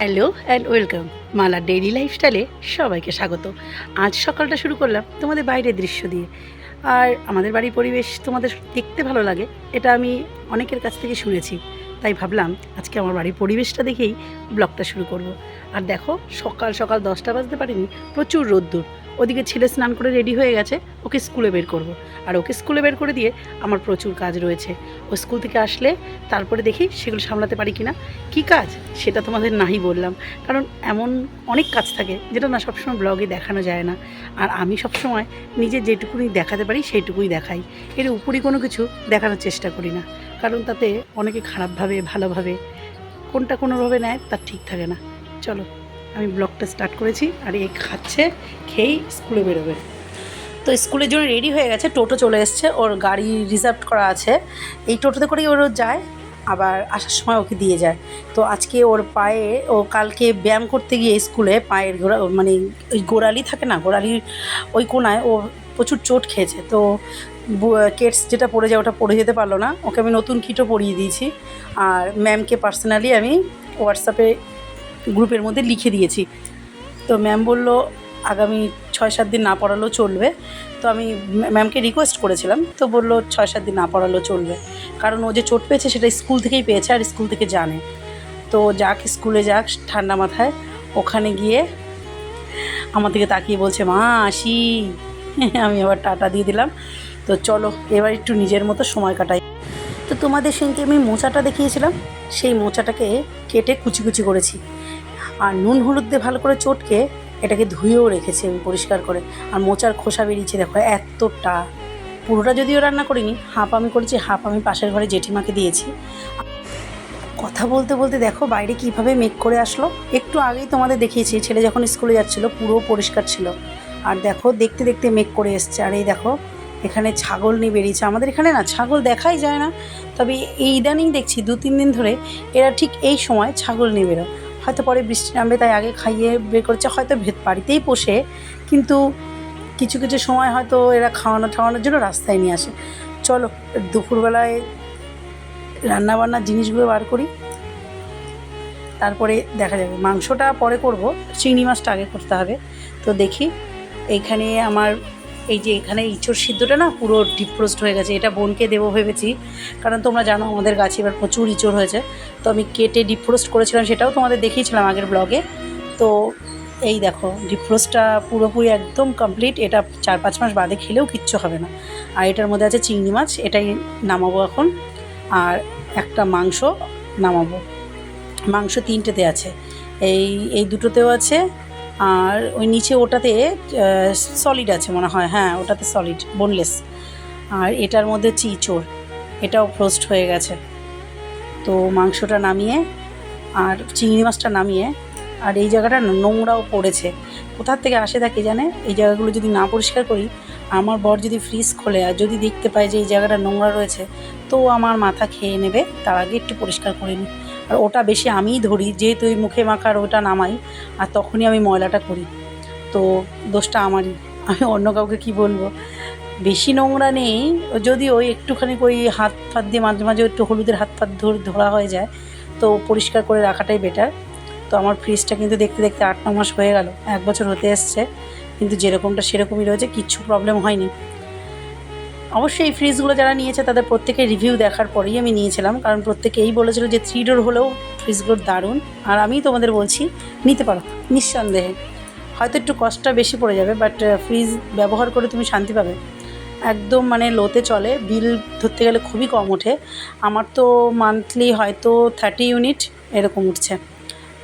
Hello and welcome. Mala daily লাইফস্টাইলে সবাইকে স্বাগত। আজ সকালটা শুরু করলাম তোমাদের বাইরের দৃশ্য দিয়ে। আর আমাদের বাড়ির পরিবেশ তোমাদের দেখতে ভালো লাগে, এটা আমি অনেকের কাছ থেকে শুনেছি। তাই ভাবলাম আজকে আমার বাড়ির পরিবেশটা দেখেই ব্লগটা শুরু করব। আর দেখো, সকাল সকাল দশটা বাজতে পারিনি, প্রচুর রোদ্দুর। ওদিকে ছেলে স্নান করে রেডি হয়ে গেছে, ওকে স্কুলে বের করব। আর ওকে স্কুলে বের করে দিয়ে আমার প্রচুর কাজ রয়েছে। ও স্কুল থেকে আসলে তারপরে দেখি সেগুলো সামলাতে পারি কি না কী কাজ? সেটা তোমাদের নাহি বললাম। কারণ এমন অনেক কাজ থাকে যেটা না সবসময় ব্লগে দেখানো যায় না। আর আমি সবসময় নিজে যেটুকুনি দেখাতে পারি সেইটুকুই দেখাই। এর উপরই কোনো কিছু দেখানোর চেষ্টা করি না। কারণ তাতে অনেকে খারাপভাবে, ভালোভাবে কোনটা কোনোভাবে নেয় তার ঠিক থাকে না। চলো। আমি ব্লগটা স্টার্ট করেছি আর এই খাচ্ছে, খেয়েই স্কুলে বেরোবে। তো স্কুলের জন্য রেডি হয়ে গেছে, টোটো চলে এসছে, ওর গাড়ি রিজার্ভ করা আছে। এই টোটোতে করেই ওর যায়, আবার আসার সময় ওকে দিয়ে যায়। তো আজকে ওর পায়ে, ও কালকে ব্যায়াম করতে গিয়ে স্কুলে পায়ের গোড়া মানে ওই গোড়ালি থাকে না গোড়ালির ওই কোনায় ও প্রচুর চোট খেয়েছে। তো কেটস যেটা পড়ে যায় ওটা পড়ে যেতে পারল না। ওকে আমি নতুন কিটও পরিয়ে দিয়েছি। আর ম্যামকে পার্সোনালি আমি হোয়াটসঅ্যাপে গ্রুপের মধ্যে লিখে দিয়েছি। তো ম্যাম বলল, আগামী ছয় সাত দিন না পড়ালেও চলবে। তো আমি ম্যামকে রিকোয়েস্ট করেছিলাম, তো বলল, ছয় সাত দিন না পড়ালেও চলবে। কারণ ও যে চোট পেয়েছে সেটা স্কুল থেকেই পেয়েছে আর স্কুল থেকে জানে। তো যাক, স্কুলে যাক, ঠান্ডা মাথায়, ওখানে গিয়ে আমার দিকে তাকিয়ে বলছে, মা, আসি। আমি আবার টাটা দিয়ে দিলাম। তো চলো, এবার একটু নিজের মতো সময় কাটাই। তো তোমাদের সঙ্গে আমি মোচাটা দেখিয়েছিলাম, সেই মোচাটাকে কেটে কুচি কুচি করেছি। আর নুন হলুদ দিয়ে ভালো করে চটকে এটাকে ধুয়েও রেখেছি আমি পরিষ্কার করে। আর মোচার খোসা বেরিয়েছে, দেখো এতটা। পুরোটা যদিও রান্না করিনি, হাফ আমি করেছি, হাফ আমি পাশের ঘরে জেঠিমাকে দিয়েছি। কথা বলতে বলতে দেখো বাইরে কীভাবে মেঘ করে আসলো, একটু আগেই তোমাদের দেখিয়েছি, ছেলে যখন স্কুলে যাচ্ছিল পুরো পরিষ্কার ছিল। আর দেখো দেখতে দেখতে মেঘ করে এসছে, আর এই দেখো এখানে ছাগল নিয়ে বেরিয়েছে। আমাদের এখানে না ছাগল দেখাই যায় না, তবে এই ইদানিং দেখছি দু তিন দিন ধরে এরা ঠিক এই সময় ছাগল নিয়ে বেরো হয়তো পরে বৃষ্টি নামবে, তাই আগে খাইয়ে বের করছে, হয়তো ভেত বাড়িতেই পোষে, কিন্তু কিছু কিছু সময় হয়তো এরা খাওয়ানো ঠাওয়ানোর জন্য রাস্তায় নিয়ে আসে। চলো, দুপুরবেলায় রান্নাবান্নার জিনিসগুলো বার করি, তারপরে দেখা যাবে। মাংসটা পরে করব, চিংড়ি মাছটা আগে করতে হবে। তো দেখি এইখানে আমার এই যে এখানে ইঁচড় সিদ্ধটা না পুরো ডিপ রোস্ট হয়ে গেছে, এটা বোনকে দেবো ভেবেছি। কারণ তোমরা জানো আমাদের গাছে এবার প্রচুর ইঁচড় হয়েছে। তো আমি কেটে ডিপ রোস্ট করেছিলাম, সেটাও তোমাদের দেখিয়েছিলাম আগের ব্লগে তো এই দেখো ডিপ রোস্টটা পুরোপুরি একদম কমপ্লিট এটা চার পাঁচ মাস বাদে খেলেও কিচ্ছু হবে না। আর এটার মধ্যে আছে চিংড়ি মাছ, এটাই নামাবো এখন। আর একটা মাংস নামাবো। মাংস তিনটেতে আছে। এই এই দুটোতেও আছে আর ওই নিচে ওটাতে সলিড আছে মনে হয় হ্যাঁ ওটাতে সলিড বোনলেস আর এটার মধ্যে ইঁচড় এটাও ফ্রোস্ট হয়ে গেছে। তো মাংসটা নামিয়ে, আর চিংড়ি মাছটা নামিয়ে, আর এই জায়গাটা নোংরাও পড়েছে। কোথার থেকে আসে থাকে জানে? এই জায়গাগুলো যদি না পরিষ্কার করি, আমার বর যদি ফ্রিজ খোলে আর যদি দেখতে পায় যে এই জায়গাটা নোংরা রয়েছে, তো আমার মাথা খেয়ে নেবে, তার আগে একটু পরিষ্কার করে নিই। আর ওটা বেশি আমিই ধরি, যেহেতু ওই মুখে মাখার ওটা নামাই, আর তখনই আমি ময়লাটা করি। তো দোষটা আমারই। আমি অন্য কাউকে কি বলব? বেশি নোংরা নেই, যদি ওই একটুখানি ওই হাত ফাত দিয়ে মাঝে মাঝে একটু হলুদের হাত ফাত ধরে হয়ে যায়, তো পরিষ্কার করে রাখাটাই বেটার তো আমার ফ্রিজটা কিন্তু দেখতে দেখতে আট, ন মাস হয়ে গেল, এক বছর হতে এসছে, কিন্তু যেরকমটা সেরকমই রয়েছে, কিচ্ছু প্রবলেম হয়নি। অবশ্যই এই ফ্রিজগুলো যারা নিয়েছে, তাদের প্রত্যেকের রিভিউ দেখার পরেই আমি নিয়েছিলাম। কারণ প্রত্যেকে এই বলেছিল যে থ্রি ডোর হলেও ফ্রিজগুলোর দারুণ। আর আমি তোমাদের বলছি, নিতে পারো, নিঃসন্দেহে। হয়তো একটু কষ্টটা বেশি পড়ে যাবে বাট ফ্রিজ ব্যবহার করে তুমি শান্তি পাবে। একদম মানে লোতে চলে বিল ধরতে গেলে খুবই কম ওঠে। আমার তো মান্থলি হয়তো থার্টি ইউনিট এরকম উঠছে।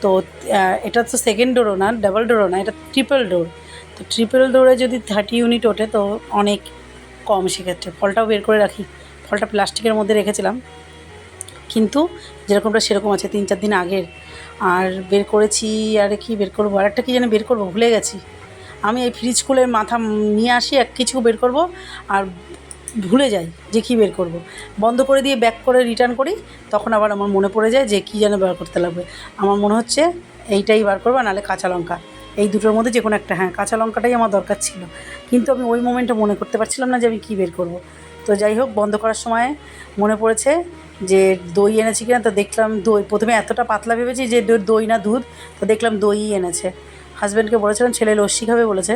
তো এটা তো সেকেন্ড ডোরও না ডাবল ডোরও না, এটা ট্রিপল ডোর তো ট্রিপল ডোরে যদি থার্টি ইউনিট ওঠে, তো অনেক কম সেক্ষেত্রে। ফলটাও বের করে রাখি। ফলটা প্লাস্টিকের মধ্যে রেখেছিলাম। কিন্তু যেরকমটা সেরকম আছে, তিন চার দিন আগের। আর বের করেছি, আর কি বের করব? আর একটা কী যেন বের করব? ভুলে গেছি। আমি এই ফ্রিজ খুলে মাথা নিয়ে আসি, এক কিছু বের করব আর ভুলে যাই যে কী বের করব। বন্ধ করে দিয়ে ব্যাক করে রিটার্ন করি, তখন আবার আমার মনে পড়ে যায় যে কী যেন বার করতে লাগবে। আমার মনে হচ্ছে এইটাই বার করব, নাহলে কাঁচা লঙ্কা। এই দুটোর মধ্যে যে কোনো একটা হ্যাঁ কাঁচা লঙ্কাটাই আমার দরকার ছিল। কিন্তু আমি ওই মোমেন্টটা মনে করতে পারছিলাম না যে আমি কী বের করব। তো যাই হোক, বন্ধ করার সময় মনে পড়েছে যে দই এনেছি কিনা, তো দেখলাম দই, প্রথমে এতটা পাতলা ভেবেছি যে দই না দুধ, তো দেখলাম দইই এনেছে। হাজব্যান্ডকে বলেছিলাম, ছেলে লস্যি খাবে, বলেছে।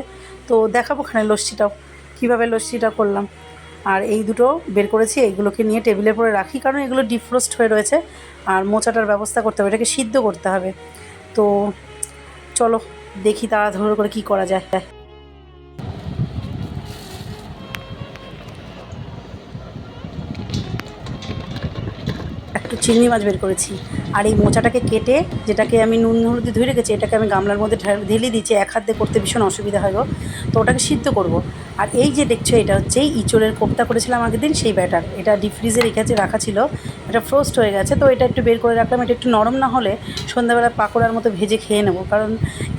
তো দেখাবো খানে লস্যিটাও, কীভাবে লস্যিটা করলাম। আর এই দুটো বের করেছি, এইগুলোকে নিয়ে টেবিলের পরে রাখি, কারণ এগুলো ডিফ্রোস্ট হয়ে রয়েছে। আর মোচাটার ব্যবস্থা করতে হবে, এটাকে সিদ্ধ করতে হবে। তো চলো দেখি তাড়াহুড়ো করে কি করা যায়। একটু চিংড়ি মাছ বের করেছি। আর এই মোচাটাকে কেটে যেটাকে আমি নুন হলুদি ধুয়ে রেখেছি, এটাকে আমি গামলার মধ্যে ঢেলে দিচ্ছি এক হাত করতে ভীষণ অসুবিধা হয় তো ওটাকে সিদ্ধ করব। আর এই যে দেখছ, এটা হচ্ছে ইঁচড়ের কোপ্তা করেছিলাম আগের দিন, সেই ব্যাটার। এটা ডিপ ফ্রিজে রেখেছে রাখা ছিল, এটা ফ্রোস্ট হয়ে গেছে, তো এটা একটু বের করে রাখলাম। এটা একটু নরম না হলে সন্ধ্যাবেলা পাকোড়ার মতো ভেজে খেয়ে নেব। কারণ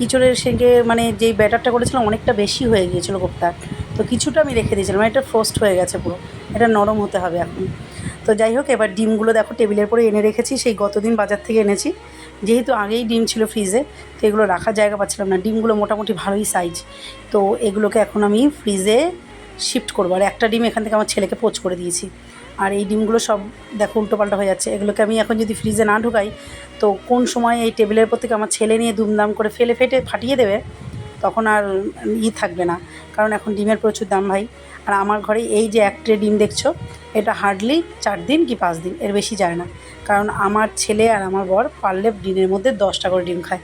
ইঁচড়ের সঙ্গে মানে যেই ব্যাটারটা করেছিলাম, অনেকটা বেশি হয়ে গিয়েছিল কোপ্তার তো কিছুটা আমি রেখে দিয়েছিলাম এটা ফ্রোস্ট হয়ে গেছে পুরো। এটা নরম হতে হবে এখন। তো যাই হোক, এবার ডিমগুলো দেখো টেবিলের পরে এনে রেখেছি, সেই গতদিন বাজার থেকে এনেছি। যেহেতু আগেই ডিম ছিল ফ্রিজে, তো এগুলো রাখার জায়গা পাচ্ছিলাম না। ডিমগুলো মোটামুটি ভালোই সাইজ তো এগুলোকে এখন আমি ফ্রিজে শিফট করব। আর একটা ডিম এখান থেকে আমার ছেলেকে পোচ করে দিয়েছি। আর এই ডিমগুলো সব দেখো উল্টোপাল্টা হয়ে যাচ্ছে। এগুলোকে আমি এখন যদি ফ্রিজে না ঢুকাই, তো কোন সময় এই টেবিলের উপর থেকে আমার ছেলে নিয়ে দুমদাম করে ফেলে ফেটে ফাটিয়ে দেবে, তখন আর ই থাকবে না। কারণ এখন ডিমের প্রচুর দাম ভাই। আর আমার ঘরে এই যে এক ট্রে ডিম দেখছ, এটা হার্ডলি চার দিন কি পাঁচ দিন, এর বেশি যায় না। কারণ আমার ছেলে আর আমার বর পারলে দিনের মধ্যে দশটা করে ডিম খায়।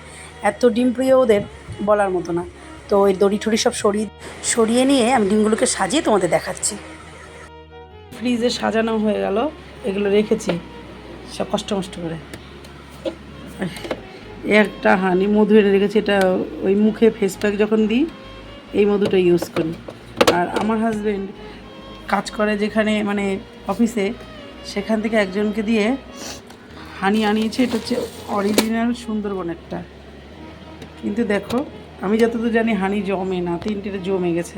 এত ডিম প্রিয় ওদের বলার মতো না। তো ওই দড়ি ঠড়ি সব সরিয়ে সরিয়ে নিয়ে আমি ডিমগুলোকে সাজিয়ে তোমাদের দেখাচ্ছি। ফ্রিজে সাজানো হয়ে গেল, এগুলো রেখেছি। সব কষ্ট মষ্ট করে। একটা হানি মধু এনে রেখেছি, এটা ওই মুখে ফেস প্যাক যখন দিই, এই মধুটা ইউজ করি। আর আমার হাজব্যান্ড কাজ করে যেখানে মানে অফিসে সেখান থেকে একজনকে দিয়ে হানি আনিয়েছে। এটা হচ্ছে অরিজিনাল সুন্দরবনেরটা কিন্তু দেখো, আমি যতদূর জানি হানি জমে না, তিনটেটা জমে গেছে।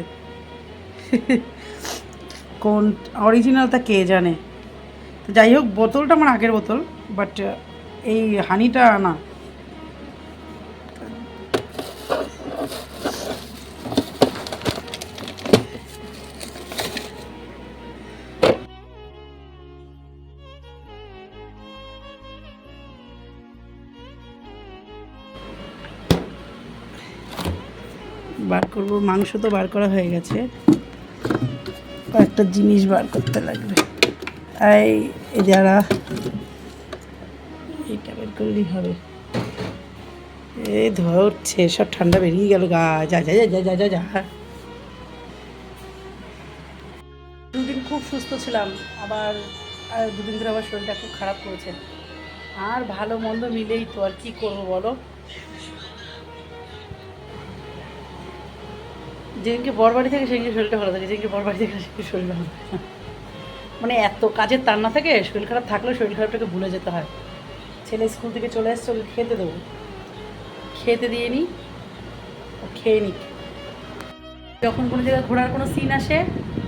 কোন অরিজিনালটা কে জানে? তো যাই হোক, বোতলটা আমার আগের বোতল বাট এই হানিটা না। করব, মাংস তো বার করা হয়ে গেছে। কয়েকটা জিনিস বার করতে লাগবে। এই যারা এটা বের করলেই হবে। এই ধরছে সব ঠান্ডা বেরিয়ে গেল গা। যা যা যা যা যা যা যা। দুদিন খুব সুস্থ ছিলাম, আবার দুদিন ধরে আবার শরীরটা খুব খারাপ করেছে। আর ভালো মন্দ মিলেই তো আর কি করব বলো? যেদিনকে বর বাড়ি থেকে, সেদিনকে শরীরটা ভালো থাকে। যেদিনকে বর বাড়ি থেকে, সেদিনকে শরীর ভালো থাকে। মানে এত কাজের তার না থাকে, শরীর খারাপ থাকলেও শরীর খারাপটাকে ভুলে যেতে হয়। ছেলে স্কুল থেকে চলে এসছে, ওকে খেতে দেবো। খেতে দিয়ে নিই খেয়ে নিক। যখন কোনো জায়গায় ঘোরার কোনো সিন আসে,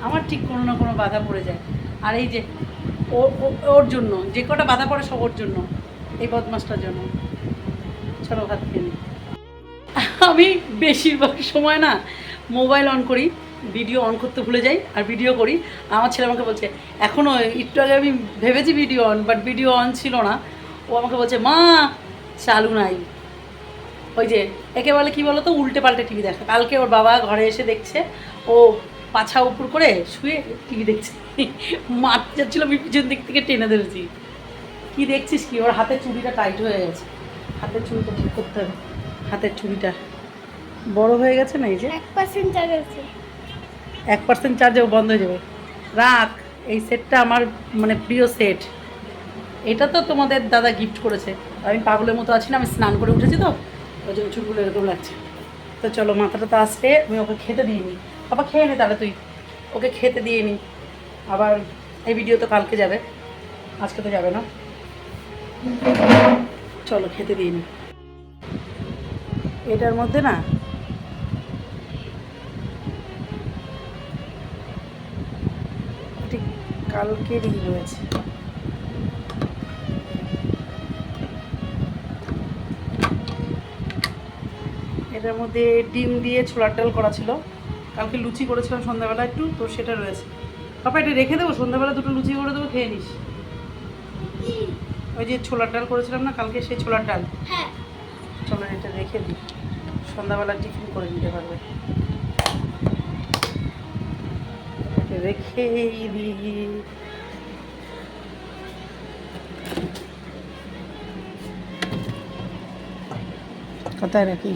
আমার ঠিক কোনো না কোনো বাধা পড়ে যায়। আর এই যে ওর জন্য, যে কটা বাধা পড়ে সব ওর জন্য, এই বদমাসটার জন্য। চলো ভাত খেয়ে আমি বেশিরভাগ সময় না মোবাইল অন করি, ভিডিও অন করতে ভুলে যাই আর ভিডিও করি। আমার ছেলে আমাকে বলছে এখনও একটু আগে আমি ভেবেছি video on but video on ছিল না। ও আমাকে বলছে, মা, চালু নাই। ওই যে, একে বলে কী বলো তো উল্টে পাল্টে টিভি দেখা। কালকে ওর বাবা ঘরে এসে দেখছে, ও পাছা উপর করে শুয়ে টিভি দেখছে। মাঠ যাচ্ছিল, আমি পিছন দিক থেকে টেনে ধরেছি। কি দেখছিস কি? ওর হাতের চুড়িটা টাইট হয়ে গেছে। হাতের চুড়িটা ঠিক করতে হবে। হাতের চুড়িটা। বড় হয়ে গেছে না এই যে? এক পার্সেন্ট চার্জ আছে। এক পার্সেন্ট চার্জেও বন্ধ হয়ে যাবে। রাখ এই সেটটা আমার মানে প্রিয় সেট এটা তো তোমাদের দাদা গিফট করেছে। আমি পাগলের মতো আছি না আমি স্নান করে উঠেছি তো। ওই জন্য চুলগুলো এরকম লাগছে। তো চলো মাথাটা তো আসলে আমি ওকে খেতে দিয়ে নিই বাবা খেয়ে নে তাহলে তুই। ওকে খেতে দিয়ে নিই আবার এই ভিডিও তো কালকে যাবে। আজকে তো যাবে না। চলো খেতে দিয়ে নিই এটার মধ্যে না কালকেরই রয়েছে এটার মধ্যে ডিম দিয়ে ছোলার ডাল করা ছিল। কালকে লুচি করেছিলাম সন্ধ্যাবেলা একটু তো সেটা রয়েছে। পাপা এটা রেখে দেবো সন্ধ্যাবেলা দুটো লুচি করে দেবো খেয়ে নিস। ওই যে ছোলার ডাল করেছিলাম না কালকে সেই ছোলার ডাল। হ্যাঁ। চলো এটা রেখে দিই। সন্ধ্যাবেলা টিফিন করে নিতে পারবে। রেখেই দিই কোথায় রাখি?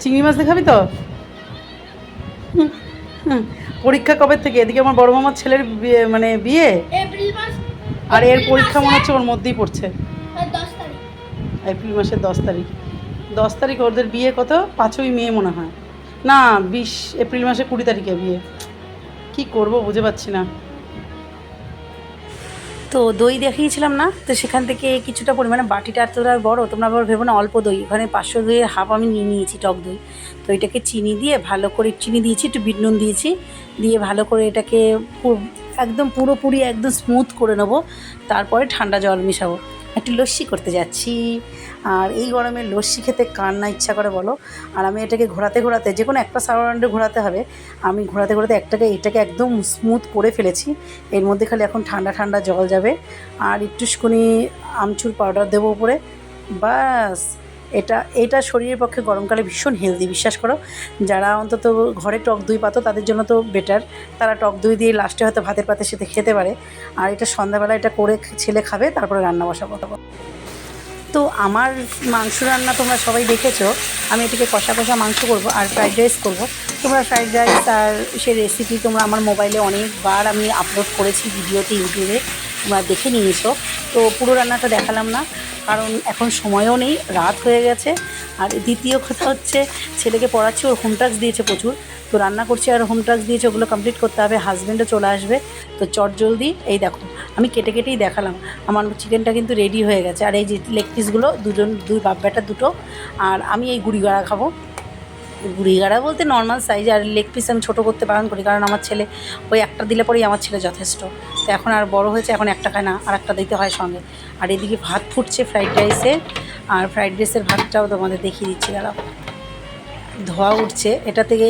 চিংড়ি মাছ দেখাবি তো। পরীক্ষা কবে থেকে? এদিকে আমার বড় মামার ছেলের বিয়ে মানে বিয়ে। এপ্রিল মাস। আর এর পরীক্ষা মনে হচ্ছে ওর মধ্যেই পড়ছে। এপ্রিল মাসের দশ তারিখ। দশ তারিখ ওদের বিয়ে কত? পাঁচই মে মনে হয়। না, বিশ এপ্রিল মাসে কুড়ি তারিখে বিয়ে। কি করব বুঝে পাচ্ছি না। তো দই দেখিয়েছিলাম না? তো সেখান থেকে কিছুটা পরিমাণে বাটিটা এতটা বড়, তোমরা আবার ভেবো না, অল্প দই। ওখানে পাঁচশো দইয়ের হাফ আমি নিয়ে নিয়েছি টক দই। তো এটাকে চিনি দিয়ে ভালো করে, চিনি দিয়েছি, একটু বিট নুন দিয়েছি। দিয়ে ভালো করে এটাকে একদম পুরোপুরি, একদম স্মুথ করে নেব। তারপরে ঠান্ডা জল মেশাবো। একটু লস্যি করতে যাচ্ছি। আর এই গরমে লস্যি খেতে কার না ইচ্ছা করে বলো? আর আমি এটাকে ঘোরাতে ঘোরাতে যে কোনো একটা সারাউন্ডে ঘোরাতে হবে। আমি ঘোরাতে ঘোরাতে একটাকে এটাকে একদম স্মুথ করে ফেলেছি। এর মধ্যে খালি এখন ঠান্ডা ঠান্ডা জল যাবে। আর একটুখানি আমচুর পাউডার দেবো উপরে। বাস এটা এটা শরীরের পক্ষে গরমকালে ভীষণ হেলদি বিশ্বাস করো। যারা অন্তত ঘরে টক দই পাতো, তাদের জন্য তো বেটার তারা টক দই দিয়ে লাস্টে হয়তো ভাতের পাতে সাথে খেতে পারে। আর এটা সন্ধ্যাবেলা এটা করে ছেলে খাবে, তারপরে রান্না বসাবো। তো আমার মাংস রান্না তোমরা সবাই দেখেছ। আমি এটিকে কষা কষা মাংস করব আর ফ্রাইড রাইস করব। তোমরা ফ্রাইড রাইস আর সে রেসিপি তোমরা আমার মোবাইলে অনেকবার আমি আপলোড করেছি ভিডিওতে, ইউটিউবে তোমরা দেখে নিয়েছো। তো পুরো রান্নাটা দেখালাম না, কারণ এখন সময়ও নেই, রাত হয়ে গেছে। আর দ্বিতীয় কথা হচ্ছে, ছেলেকে পড়াচ্ছি, ওর হোম টাস্ক দিয়েছে প্রচুর। তো রান্না করছি আর হোম টাস্ক দিয়েছে, ওগুলো কমপ্লিট করতে হবে হাজব্যান্ডও চলে আসবে। তো চট জলদি, এই দেখো, আমি কেটে কেটেই দেখালাম। আমার চিকেনটা কিন্তু রেডি হয়ে গেছে। আর এই যে লেগ পিসগুলো দুজন, দুই বাপ ব্যাটা দুটো। আর আমি এই গুড়ি গাড়া খাব। গুড়ি গাড়া বলতে নর্মাল সাইজ আর লেগ পিস আমি ছোটো করতে বারণ করি, কারণ আমার ছেলে, ওই একটা দিলে পরেই আমার ছেলে যথেষ্ট। তো এখন আর বড় হয়েছে, এখন একটা খায় না, আর একটা দিতে হয় সঙ্গে। আর এদিকে ভাত ফুটছে ফ্রাইড রাইসের আর ফ্রাইড রাইসের ভাতটাও তোমাদের দেখিয়ে দিচ্ছি, দাঁড়াও। ধোয়া উঠছে। এটা থেকে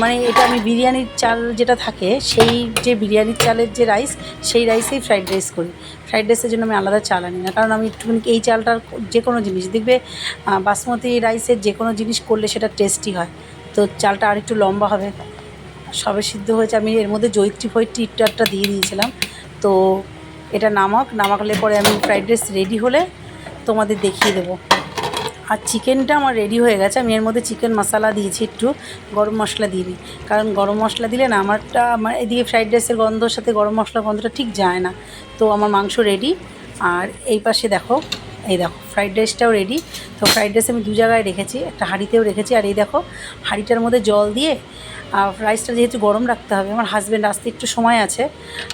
মানে এটা আমি বিরিয়ানির চাল যেটা থাকে, সেই যে বিরিয়ানির চালের যে রাইস সেই রাইসেই ফ্রাইড রাইস করি। ফ্রাইড রাইসের জন্য আমি আলাদা চাল আনি না, কারণ আমি একটুখানি এই চালটার যে কোনো জিনিস, দেখবে বাসমতি রাইসের যে কোনো জিনিস করলে সেটা টেস্টি হয়। তো চালটা আর একটু লম্বা হবে। সবে সিদ্ধ হয়েছে, আমি এর মধ্যে জৈত্রী ফৈত্রী একটু একটা দিয়ে দিয়েছিলাম। তো এটা নামাক, নামাকলে পরে আমি ফ্রাইড রাইস রেডি হলে তোমাদের দেখিয়ে দেবো। আর চিকেনটা আমার রেডি হয়ে গেছে। আমি এর মধ্যে চিকেন মশলা দিয়েছি একটু, গরম মশলা দিইনি কারণ গরম মশলা দিলে না, আমারটা আমার এদিকে ফ্রাইড রাইসের গন্ধর সাথে গরম মশলা গন্ধটা ঠিক যায় না। তো আমার মাংস রেডি আর এই পাশে দেখো এই দেখো ফ্রাইড রাইসটাও রেডি তো ফ্রাইড রাইস আমি দু জায়গায় রেখেছি, একটা হাঁড়িতেও রেখেছি। আর এই দেখো, হাঁড়িটার মধ্যে জল দিয়ে, আর রাইসটা যেহেতু গরম রাখতে হবে, আমার হাজব্যান্ড আসতে একটু সময় আছে।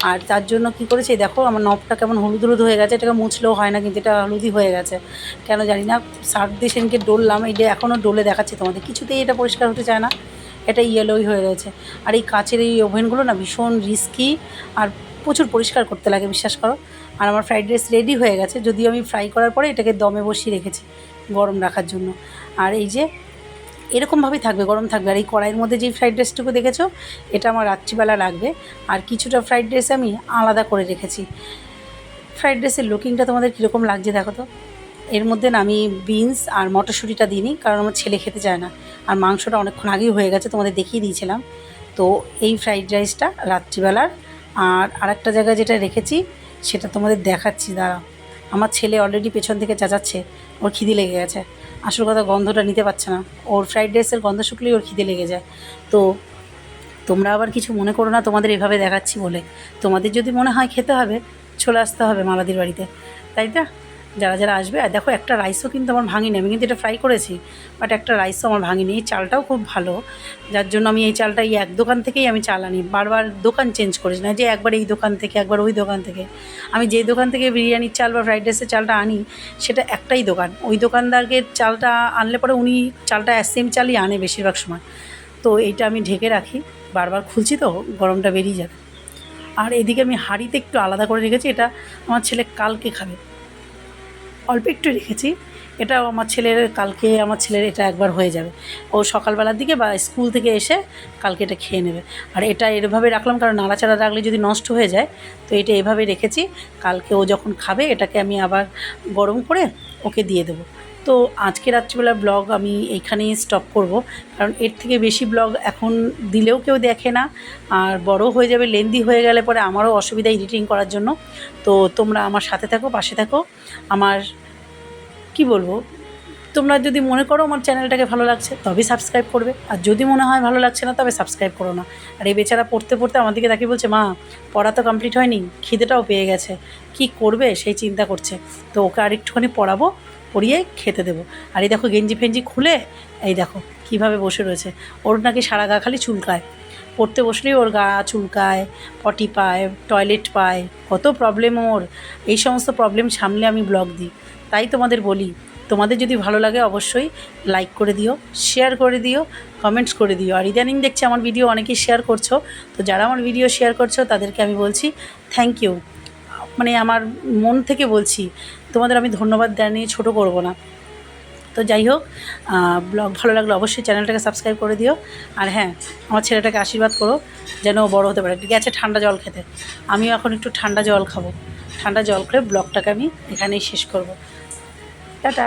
আর তার জন্য কি করেছে, এই দেখো, আমার নবটা কেমন হলুদ হলুদ হয়ে গেছে, এটাকে মুছলেও হয় না, কিন্তু এটা হলুদই হয়ে গেছে। কেন জানি না, সার্ফ দিয়ে সেদিনকে ডললাম, এই যে এখনও ডলে দেখাচ্ছি তোমাদের। কিছুতেই এটা পরিষ্কার হতে চায় না, এটা ইয়েলোই হয়ে রয়েছে। আর এই কাচের এই ওভেনগুলো না ভীষণ রিস্কি আর প্রচুর পরিষ্কার করতে লাগে, বিশ্বাস করো। আর আমার ফ্রাইড রাইস রেডি হয়ে গেছে, যদিও আমি ফ্রাই করার পরে এটাকে দমে বসিয়ে রেখেছি গরম রাখার জন্য। আর এই যে এরকমভাবেই থাকবে, গরম থাকবে। আর এই কড়াইয়ের মধ্যে যেই ফ্রাইড রাইসটুকু দেখেছ, এটা আমার রাত্রিবেলা লাগবে। আর কিছুটা ফ্রাইড রাইস আমি আলাদা করে রেখেছি। ফ্রাইড রাইসের লুকিংটা তোমাদের কীরকম লাগছে দেখো তো? এর মধ্যে না আমি বিনস আর মটরশুঁটিটা দিইনি, কারণ আমার ছেলে খেতে চায় না। আর মাংসটা অনেকক্ষণ আগেই হয়ে গেছে, তোমাদের দেখিয়ে দিয়েছিলাম। তো এই ফ্রাইড রাইসটা রাত্রিবেলার। আর আরেকটা জায়গায় যেটা রেখেছি সেটা তোমাদের দেখাচ্ছি দাঁড়া আমার ছেলে অলরেডি পেছন থেকে চাচাচ্ছে, ওর খিদে লেগে গেছে। আসল কথা, গন্ধটা নিতে পারছে না। ওর ফ্রাইড রাইসের গন্ধ শুকলেই ওর খিদে লেগে যায়। তো তোমরা আবার কিছু মনে করো না, তোমাদের এভাবে দেখাচ্ছি বলে। তোমাদের যদি মনে হয় খেতে হবে, চলে আসতে হবে মালাদির বাড়িতে। তাই না যারা যারা আসবে, আর দেখো একটা রাইসও কিন্তু আমার ভাঙিনি, আমি কিন্তু এটা ফ্রাই করেছি বাট একটা রাইসও আমার ভাঙিনি, এই চালটাও খুব ভালো, যার জন্য আমি এই চালটা এই এক দোকান থেকেই আমি চাল আনি, বারবার দোকান চেঞ্জ করেছি, না যে একবার এই দোকান থেকে, একবার ওই দোকান থেকে, আমি যেই দোকান থেকে বিরিয়ানির চাল বা ফ্রাইড রাইসের চালটা আনি, সেটা একটাই দোকান, ওই দোকানদারকে চালটা আনলে পরে উনি চালটা সেম চালই আনে বেশিরভাগ সময়, তো এইটা আমি ঢেকে রাখি, বারবার খুলছি তো, গরমটা বেরিয়ে যাবে, আর এদিকে আমি হাঁড়িতে একটু আলাদা করে রেখেছি, এটা আমার ছেলে কালকে খাবে অল্প একটু রেখেছি। এটাও আমার ছেলের, কালকে আমার ছেলের এটা একবার হয়ে যাবে। ও সকালবেলার দিকে বা স্কুল থেকে এসে কালকে এটা খেয়ে নেবে। আর এটা এভাবে রাখলাম কারণ নাড়াচাড়া রাখলে যদি নষ্ট হয়ে যায়, তো এটা এভাবে রেখেছি। কালকে ও যখন খাবে, এটাকে আমি আবার গরম করে ওকে দিয়ে দেবো। তো আজকে রাত্রিবেলা ব্লগ আমি এইখানেই স্টপ করব। কারণ এর থেকে বেশি ব্লগ এখন দিলেও কেউ দেখে না, আর বড় হয়ে যাবে লেন্দি হয়ে গেলে পরে আমারও অসুবিধা এডিটিং করার জন্য। তো তোমরা আমার সাথে থাকো, পাশে থাকো। আমার, কি বলব, তোমরা যদি মনে করো আমার চ্যানেলটাকে ভালো লাগছে, তবেই সাবস্ক্রাইব করবে। আর যদি মনে হয় ভালো লাগছে না, তবে সাবস্ক্রাইব করো না। আর এই বেচারা পড়তে পড়তে আমার দিকে তাকিয়ে বলছে, মা, পড়া তো কমপ্লিট হয়নি, খিদেটাও পেয়ে গেছে। কি করবে, সেই চিন্তা করছে। তো ওকে আর একটুখানি পড়াবো। পড়িয়ে খেতে দেবো। আর এই দেখো গেঞ্জি ফেঞ্জি খুলে, এই দেখো কীভাবে বসে রয়েছে। ওর নাকি সারা গা খালি চুলকায়। পড়তে বসলেই ওর গা চুলকায়, পটি পায়, টয়লেট পায়। কত প্রবলেম ওর। এই সমস্ত প্রবলেম সামলে আমি ব্লগ দিই। তাই তোমাদের বলি, তোমাদের যদি ভালো লাগে অবশ্যই লাইক করে দিও শেয়ার করে দিও কমেন্টস করে দিও। আর ইদানিং দেখছি আমার ভিডিও অনেকেই শেয়ার করছ। তো যারা আমার ভিডিও শেয়ার করছ, তাদেরকে আমি বলছি থ্যাংক ইউ মানে আমার মন থেকে বলছি, তোমাদের আমি ধন্যবাদ জানিয়ে ছোটো করব না। তো যাই হোক ব্লগ ভালো লাগলে অবশ্যই চ্যানেলটাকে সাবস্ক্রাইব করে দিও। আর হ্যাঁ আমার ছেলেটাকে আশীর্বাদ করো, যেন ও বড় হতে পারে। গেছে ঠান্ডা জল খেতে। আমিও এখন একটু ঠান্ডা জল খাব। ঠান্ডা জল খেয়ে ব্লগটাকে আমি এখানেই শেষ করব। টাটা।